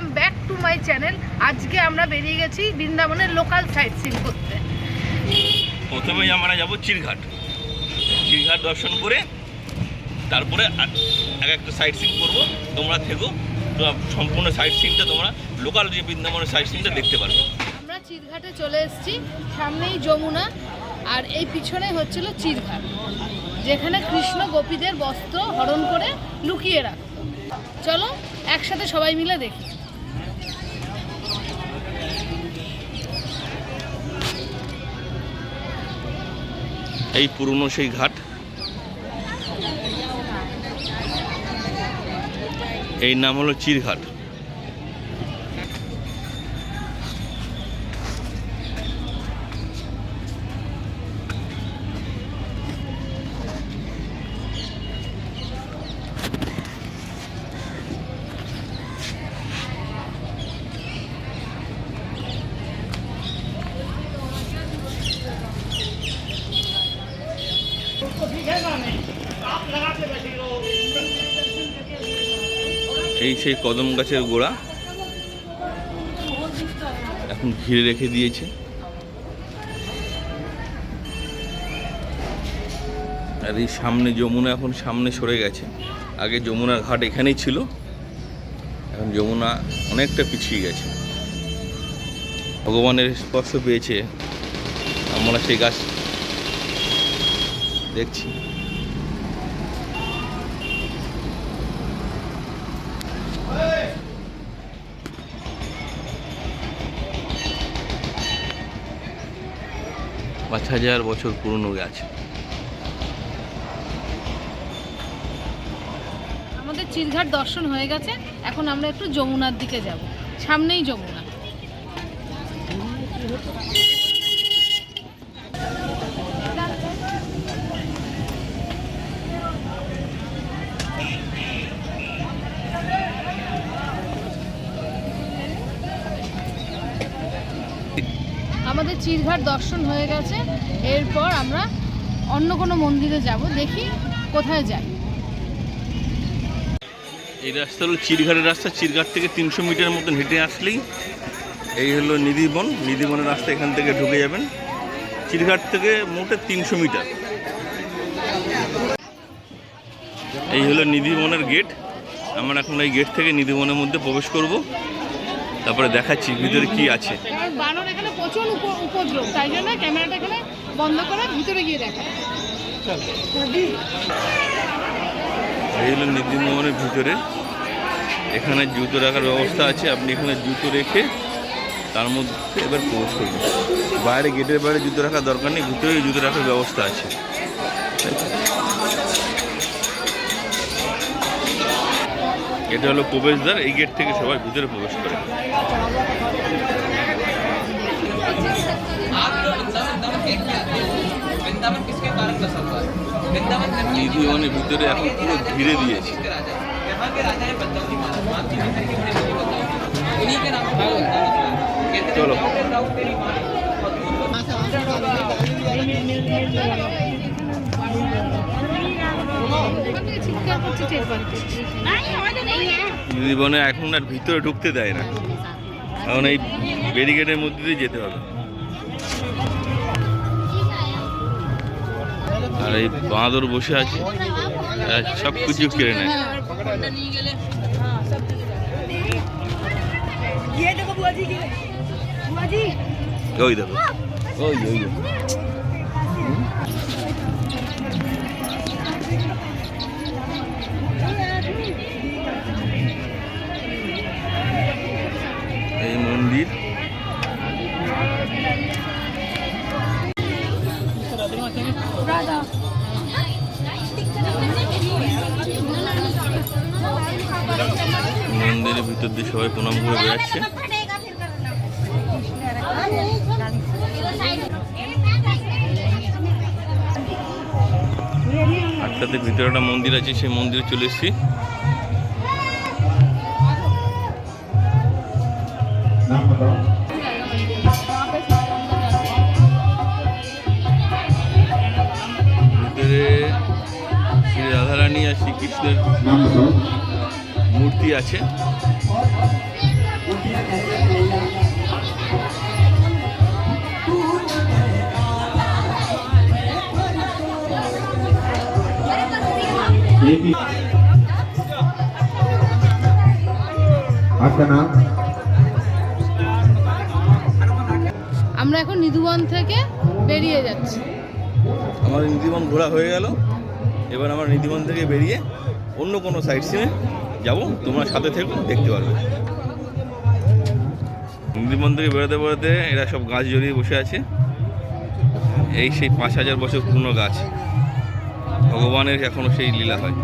Welcome back to my channel. আজকে আমরা বেরিয়ে গেছি বৃন্দাবনের লোকাল সাইট সিন করতে। প্রথমেই আমরা যাব চিরঘাট। চিরঘাট দর্শন করে তারপরে এক একটা সাইট সিন করব। তোমরা থেকো। তো সম্পূর্ণ সাইট সিনটা তোমরা লোকাল যে বৃন্দাবনের সাইট সিনটা দেখতে পারবে। আমরা চিরঘাটে চলে এসেছি। সামনেই যমুনা। আর এই পিছনে হচ্ছিল চিরঘাট। যেখানে কৃষ্ণ গোপীদের বস্ত্র হরণ করে লুকিয়ে রাখত। চলো একসাথে সবাই মিলে দেখি। এই পুরনো সেই ঘাট। এই নাম হলো চিরঘাট। এই সেই কদম গাছের গোড়া এখন ঘিরে রেখে দিয়েছে। আর এই সামনে যমুনা এখন সামনে সরে গেছে। আগে যমুনার ঘাট এখানেই ছিল, এখন যমুনা অনেকটা পিছিয়ে গেছে। ভগবানের স্পর্শ পেয়েছে, আমরা সেই গাছ দেখছি। হাজার বছর পুরনো গাছ। আমাদের চিরঘাট দর্শন হয়ে গেছে, এখন আমরা একটু যমুনার দিকে যাব। সামনেই যমুনা। আমাদের চিরঘাট দর্শন হয়ে গেছে। এরপর আমরা অন্য কোনো মন্দিরে যাব দেখি কোথায় যাই। এই রাস্তা হলো চিরঘাটের রাস্তা চিরঘাট থেকে তিনশো মিটার মতন হেঁটে আসলেই এই হলো নিধিবন। নিধিবনের রাস্তা এখান থেকে ঢুকে যাবেন। চিরঘাট থেকে মোটে তিনশো মিটার। এই হলো নিধিবনের গেট। আমরা এখন এই গেট থেকে নিধিবনের মধ্যে প্রবেশ করব। তারপরে দেখাচ্ছি ভিতরে কি আছে। বানর এখানে প্রচুর উপদ্রব তাই জন্য ক্যামেরাটা এখানে বন্ধ করে, ভিতরে গিয়ে দেখা। এই হলো নিধিমোহনের ভিতরে। এখানে জুতো রাখার ব্যবস্থা আছে, আপনি এখানে জুতো রেখে তার মধ্যে এবার প্রবেশ করবেন বাইরে গেটের বাইরে জুতো রাখার দরকার নেই ভিতরে জুতো রাখার ব্যবস্থা আছে। এটা হলো প্রবেশদ্বার, এই গেট থেকে সবাই ভিতরে প্রবেশ করে। বৃন্দাবনের ভিতরে এখন পুরো ঘিরে দিয়েছে। চলো। জীবনে এখন আর ভিতরে ঢুকতে দেয় না। এখন এই ব্যারিকেডের মধ্যে দিয়ে যেতে হবে। আর এই বাঁদর বসে আছে। সব কিছু কেড়ে নেয়। ওই দেখো। ওই ওই মন্দিরের ভিতর দিয়ে সবাই প্রণাম করে বেড়াচ্ছে। আটটাতে ভিতরে একটা মন্দির আছে সেই মন্দিরে চলে এসেছি। শ্রীকৃষ্ণের মূর্তি আছে। আমরা এখন নিধুবন থেকে বেরিয়ে যাচ্ছি। আমাদের নিধুবন ঘোরা হয়ে গেল। এবার আমরা নীতিবন থেকে বেরিয়ে অন্য কোনো সাইড সিনে যাব। তোমরা সাথে থেকো, দেখতে পারবে। নীতিবন থেকে বেরোতে বেরোতে এরা সব গাছ জড়িয়ে বসে আছে। এই সেই পাঁচ হাজার বছর পুরনো গাছ। ভগবানের এখনও সেই লীলা হয়।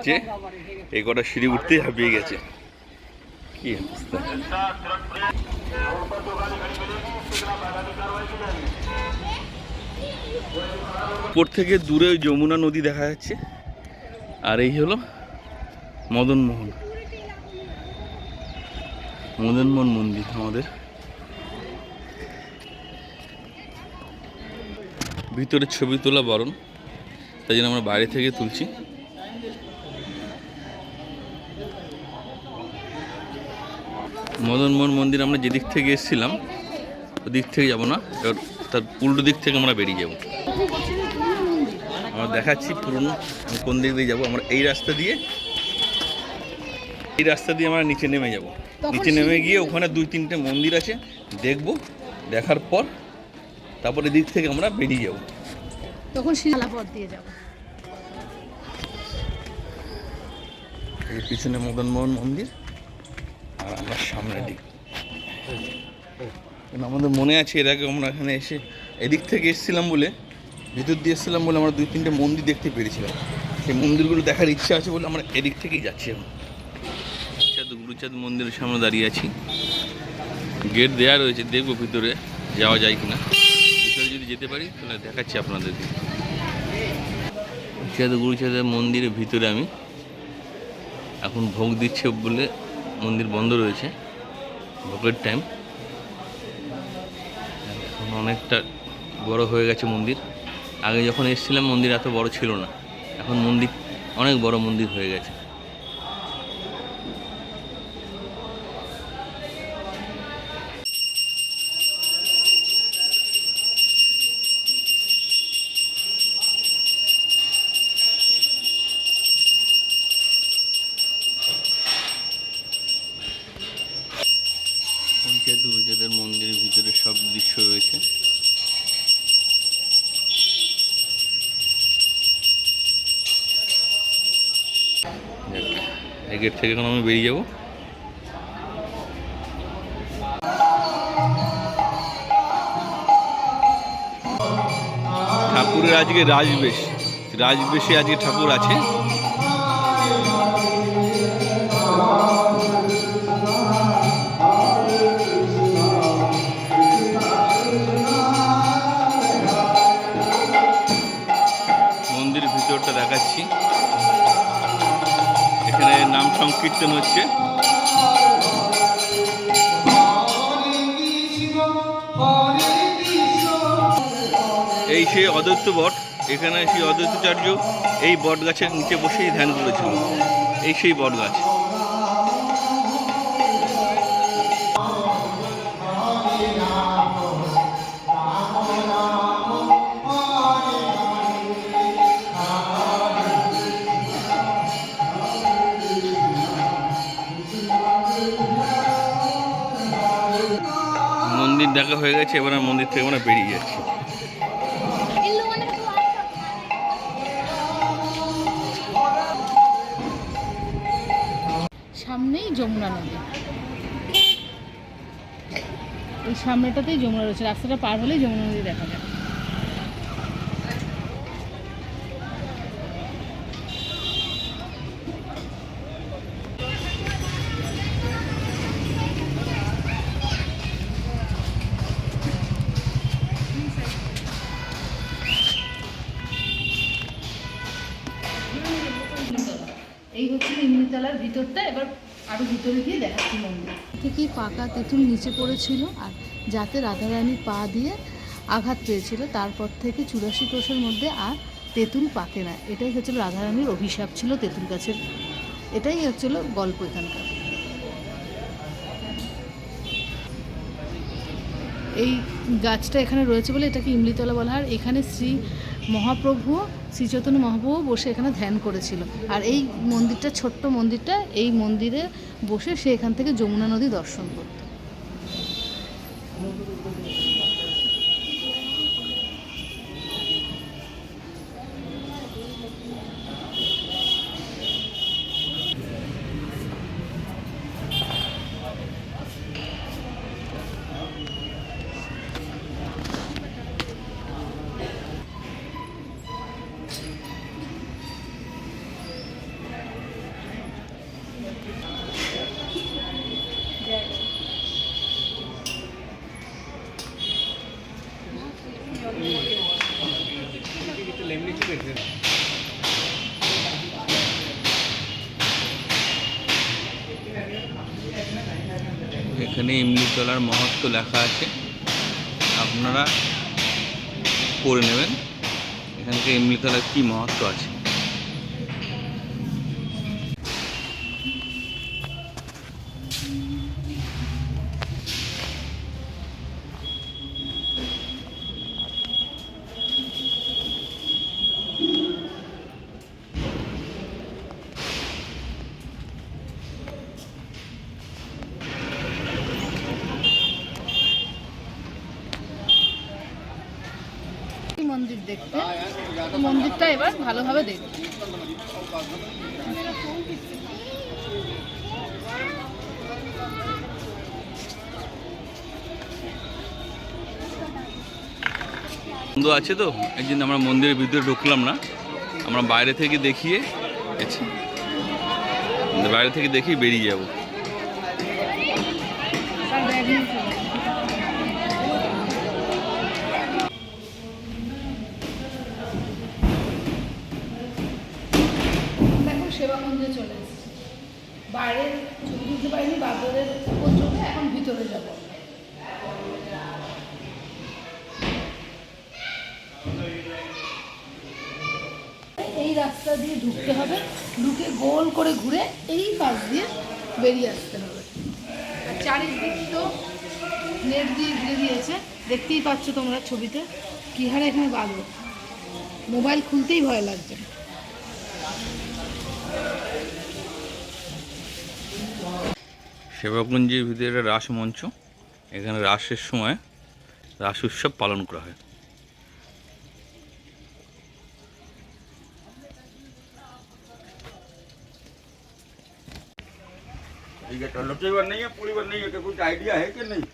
গেছে, এই কটা সিঁড়ি উঠতেই হাঁপিয়ে গেছে। কি উপর থেকে দূরে যমুনা নদী দেখা যাচ্ছে, আর এই হলো মদনমোহন। মদনমোহন মন্দির আমাদের। ভিতরে ছবি তোলা বারণ, তাই জন্য আমরা বাইরে থেকে তুলছি। মদনমোহন মন্দির আমরা যেদিক থেকে এসেছিলাম ওদিক থেকে যাব না এবার তার উল্টো দিক থেকে আমরা বেরিয়ে যাব। আমরা দেখাচ্ছি পুরনো কোন দিক দিয়ে যাব আমরা এই রাস্তা দিয়ে এই রাস্তা দিয়ে আমরা নিচে নেমে যাব। নিচে নেমে গিয়ে ওখানে দুই তিনটে মন্দির আছে দেখব দেখার পর তারপরে এদিক থেকে আমরা বেরিয়ে যাব। তখন শিলা পথ দিয়ে যাব। এই পিছনে মদনমোহন মন্দির। আর আমরা সামনের দিক। আমাদের মনে আছে এর আগে আমরা এখানে এসে এদিক থেকে এসেছিলাম বলে ভিতর দিয়ে এসেছিলাম বলে আমরা দুই তিনটে মন্দির দেখতে পেরেছিলাম। সেই মন্দিরগুলো দেখার ইচ্ছা আছে বলে আমরা এদিক থেকেই যাচ্ছি এখন। চাঁদ গুরুচাঁদ মন্দিরের সামনে দাঁড়িয়ে আছি। গেট দেওয়া রয়েছে দেখব ভিতরে যাওয়া যায় কিনা। ভিতরে যদি যেতে পারি তাহলে দেখাচ্ছি আপনাদেরকে। চাঁদ গুরুচাঁদের মন্দিরের ভিতরে আমি এখন ভোগ দিচ্ছে বলে মন্দির বন্ধ রয়েছে, ভোগের টাইম এখন অনেকটা বড় হয়ে গেছে মন্দির। আগে যখন এসেছিলাম, মন্দির এত বড় ছিল না। এখন মন্দির, অনেক বড় মন্দির হয়ে গেছে। গেট থেকে এখন আমি বেরিয়ে যাব। ঠাকুরের আজকে রাজবেশ। রাজবেশে আজকে ঠাকুর আছে। সংকীর্তন হচ্ছে। এই সেই অদ্বৈত বট, এখানে সেই অদ্বৈতাচার্য এই বট গাছের নিচে বসেই ধ্যান করেছিল এই সেই বট গাছ মন্দির দেখা হয়ে গেছে, এবার মন্দির থেকে আমরা বেরিয়ে যাচ্ছি। সামনেই যমুনা নদী। এই সামনেটাতেই যমুনা রয়েছে, রাস্তাটা পার হলেই যমুনা নদী দেখা যায় এই হচ্ছে ইমনিতলার ভিতরটা, এবার আরও ভিতরে গিয়ে দেখাচ্ছি মন্দির। থেকেই পাকা তেঁতুল নিচে পড়েছিল আর যাতে রাধারানী পা দিয়ে আঘাত পেয়েছিল, তারপর থেকে চুরাশি কোষের মধ্যে আর তেঁতুল পাকে না। এটাই হচ্ছিল রাধারানীর অভিশাপ ছিল তেঁতুল গাছের। এটাই হচ্ছিল গল্প এখানকার। এই গাছটা এখানে রয়েছে বলে এটাকে ইমলিতলা বলা হয়। এখানে শ্রী মহাপ্রভু, শ্রী চৈতন্য মহাপ্রভু বসে এখানে ধ্যান করেছিল। আর এই মন্দিরটা, ছোট্ট মন্দিরটা, এই মন্দিরে বসে সে এখান থেকে যমুনা নদী দর্শন করত। এখানে ইমলিতলার মহত্ব লেখা আছে। আপনারা করে নেবেন। এখানকার ইমলিতলার কী মহত্ব আছে? মন্দির দেখতে। মন্দিরটা এবার ভালোভাবে দেখতে বন্ধু আছে তো? একদিন আমরা মন্দিরের ভিতরে ঢুকলাম না। আমরা বাইরে থেকে দেখিয়ে গেছি। বাইরে থেকে দেখি বেরিয়ে যাব। বাইরে তুলতে পারিনি উপর চলে এখন ভিতরে যাব। এই রাস্তা দিয়ে ঢুকতে হবে, ঢুকে গোল করে ঘুরে এই পাশ দিয়ে বেরিয়ে আসতে হবে। আর চারিদিক তো নেট দিয়ে ঘিরে দিয়েছে, দেখতেই পাচ্ছ তোমরা ছবিতে। কি হারে এখানে বাঁধবো মোবাইল খুলতেই ভয় লাগছে। সেবাকুঞ্জের ভিতরে একটা রাস মঞ্চ এখানে রাসের সময় রাস উৎসব পালন করা হয় ठीक है टल्लो की बार नहीं है पूरी बार नहीं है कि कुछ आइडिया है कि नहीं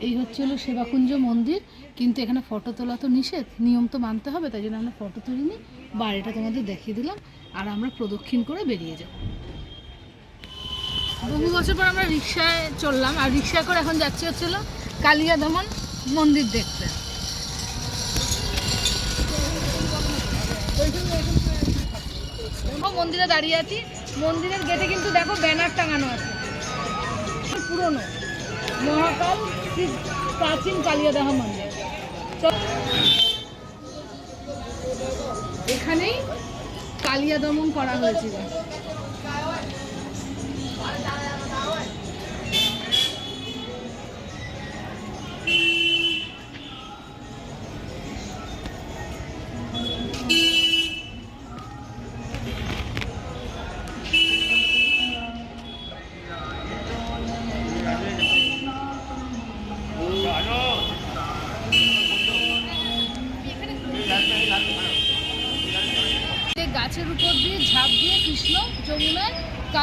এই হচ্ছে হলো সেবাকুঞ্জ মন্দির কিন্তু এখানে ফটো তোলা তো নিষেধ নিয়ম তো মানতে হবে তাই জন্য আমরা ফটো তুলিনি বাড়িটা তোমাদের দেখিয়ে দিলাম আর আমরা প্রদক্ষিণ করে বেরিয়ে যাব বহু বছর পর আমরা রিক্সায় চললাম, আর রিক্সায় করে এখন যাচ্ছি হচ্ছিল কালিয়া দমন মন্দির দেখতে। মন্দিরে দাঁড়িয়ে আছি। মন্দিরের গেটে কিন্তু দেখো ব্যানার টাঙানো আছে। পুরনো। মহাকাল শ্রী প্রাচীন কালিয়াদাহ মন্দির। এখানেই কালিয়া দমন করা হয়েছিল।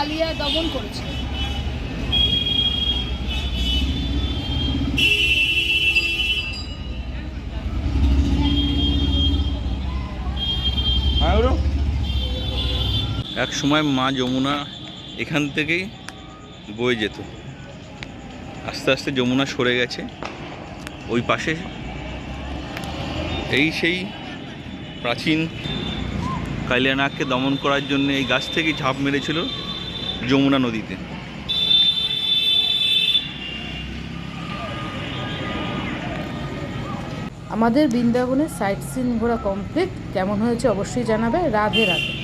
পালিয়ে দমন করেছে। হ্যাঁ, এক সময় মা যমুনা এখান থেকেই বয়ে যেত। আস্তে আস্তে যমুনা সরে গেছে। ওই পাশে এই সেই প্রাচীন কালিয়ানাককে দমন করার জন্য এই গাছ থেকেই ঝাঁপ মেরেছিল। যমুনা নদীতে। আমাদের বৃন্দাবনের সাইট সিন ঘোরা কমপ্লিট কেমন হয়েছে অবশ্যই জানাবে। রাধে রাধে।